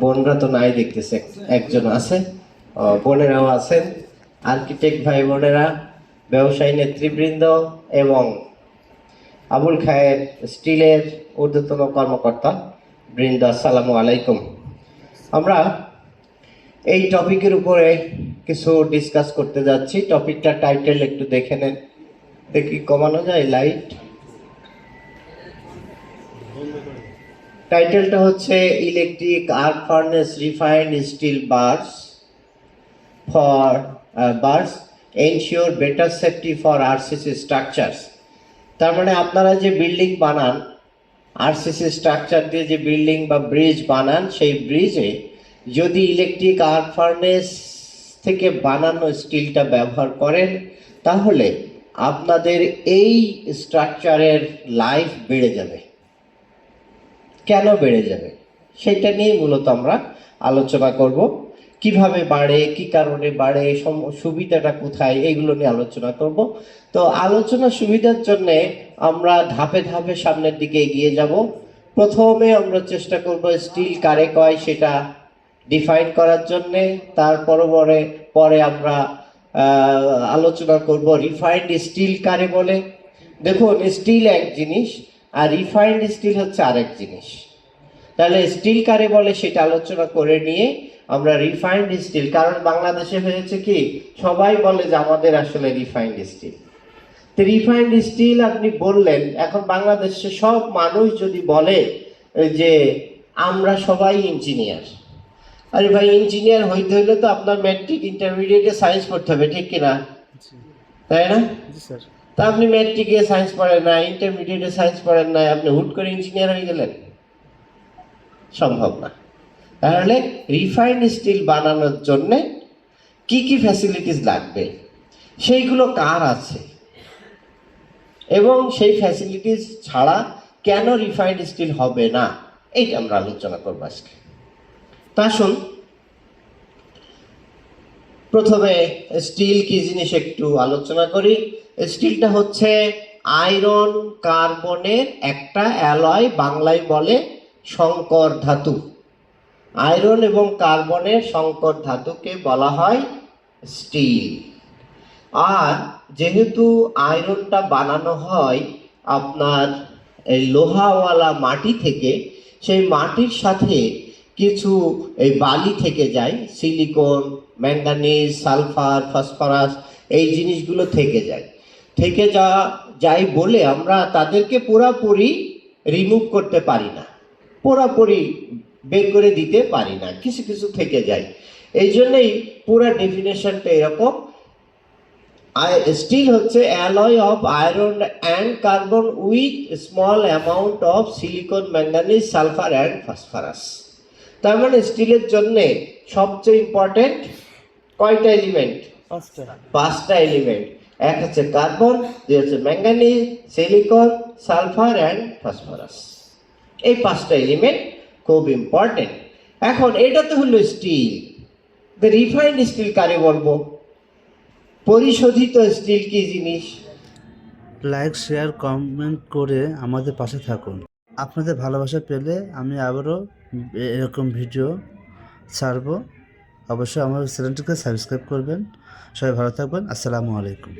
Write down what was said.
বোনরা তো নাই দেখতেছে একজন আছে বোনেরাও আছেন আর্কিটেক্ট ভাই বোনেরা, ব্যবসায়ী নেতৃবৃন্দ এবং আবুল খায়ের স্টিলের ঊর্ধ্বতন কর্মকর্তা বৃন্দ, আসসালামু আলাইকুম। আমরা এই টপিকের উপরে কিছু ডিসকাস করতে যাচ্ছি। টপিকটা টাইটেল একটু দেখে নেন। দেখি কমানো যায় লাইট টাইটেলটা হচ্ছে electric arc furnace refined steel bars for bars ensure better safety for RCC structures. তার মানে আপনারা যে বিল্ডিং বানান, আরসিসি স্ট্রাকচার দিয়ে যে বিল্ডিং বা ব্রিজ বানান, সেই ব্রিজে যদি ইলেকট্রিক আর্ক ফার্নেস থেকে বানানো স্টিলটা ব্যবহার করেন, তাহলে আপনাদের এই স্ট্রাকচারের লাইফ বেড়ে যাবে। কেন বেড়ে যাবে? সেটা নিয়ে মূলত আমরা আলোচনা করব। কীভাবে বাড়ে, কি কারণে বাড়ে সুবিধাটা কোথায়, এগুলো নিয়ে আলোচনা করব। তো আলোচনা সুবিধার জন্য আমরা ধাপে ধাপে সামনের দিকে এগিয়ে যাব। প্রথমে আমরা চেষ্টা করব স্টিল কারে কয় সেটা ডিফাইন করার জন্য। তার পরবরে, পরে আমরা আলোচনা করব রিফাইন্ড স্টিল কারে বলে। দেখুন, স্টিল এক জিনিস আর রিফাইন্ড স্টিল হচ্ছে আরেক জিনিস। তাহলে স্টিল কারে বলে সেটা আলোচনা করে নিয়ে আমরা রিফাইন্ড স্টিল কারণ বাংলাদেশে হয়েছে কি সবাই বলে যে আমাদের আসলে রিফাইন্ড স্টিল তো রিফাইন্ড স্টিল আপনি বললেন এখন বাংলাদেশে সব মানুষ যদি বলে যে আমরা সবাই ইঞ্জিনিয়ার আরে ভাই ইঞ্জিনিয়ার হইতে হইলে তো আপনার ম্যাট্রিক ইন্টারমিডিয়েটে সায়েন্স পড়তে হবে ঠিক কিনা? তাই না? স্যার। তা আপনি ম্যাট্রিকে সায়েন্স পড়েন না ইন্টারমিডিয়েটে সায়েন্স পড়েন না, আপনি হুট করে ইঞ্জিনিয়ার হয়ে গেলেন। সম্ভব না। তাহলে রিফাইন্ড স্টিল বানানোর জন্য কি কি ফ্যাসিলিটিস লাগবে? সেইগুলো কার আছে? এবং সেই ফ্যাসিলিটিস ছাড়া কেন রিফাইন্ড স্টিল হবে না? এইটা আমরা আলোচনা করব আজকে। তা শুন প্রথমে স্টিল কি জিনিস একটু আলোচনা করি। স্টিলটা হচ্ছে আয়রন কার্বনের একটা অ্যালয় বাংলায় বলে সংকর ধাতু। আয়রন এবং কার্বনের সংকর ধাতুকে বলা হয় স্টিল আর যেহেতু আয়রনটা বানানো হয় আপনার এই লোহাওয়ালা মাটি থেকে, সেই মাটির সাথে কিছু এই বালি থেকে যায়, সিলিকন ম্যাঙ্গানিজ সালফার, ফসফরাস, এই জিনিসগুলো থেকে যায়। থেকে যা যাই বলে আমরা তাদেরকে পুরাপুরি রিমুভ করতে পারি না, পুরাপুরি বের করে দিতে পারি না, কিছু কিছু থেকে যায়। এই জন্যই পুরা ডেফিনেশনটা এরকম। স্টিল হচ্ছে alloy of iron and carbon with small amount of silicon manganese sulphur and phosphorus তার মানে স্টিলের জন্যে সবচেয়ে ইম্পর্টেন্ট কয়টা এলিমেন্ট পাঁচটা। এলিমেন্ট এক হচ্ছে কার্বন দুই হচ্ছে manganese silicon sulphur and phosphorus এই পাঁচটা এলিমেন্ট খুব ইম্পর্টেন্ট এখন এটা তো হলো স্টিল রিফাইন্ড স্টিল কারে বলব? পরিশোধিত স্টিল কি জিনিস? লাইক শেয়ার কমেন্ট করে আমাদের পাশে থাকুন। আপনাদের ভালোবাসা পেলে আমি আবারও এরকম ভিডিও ছাড়বো। অবশ্যই আমার চ্যানেলটিকে সাবস্ক্রাইব করবেন। সবাই ভালো থাকবেন। আসসালামু আলাইকুম।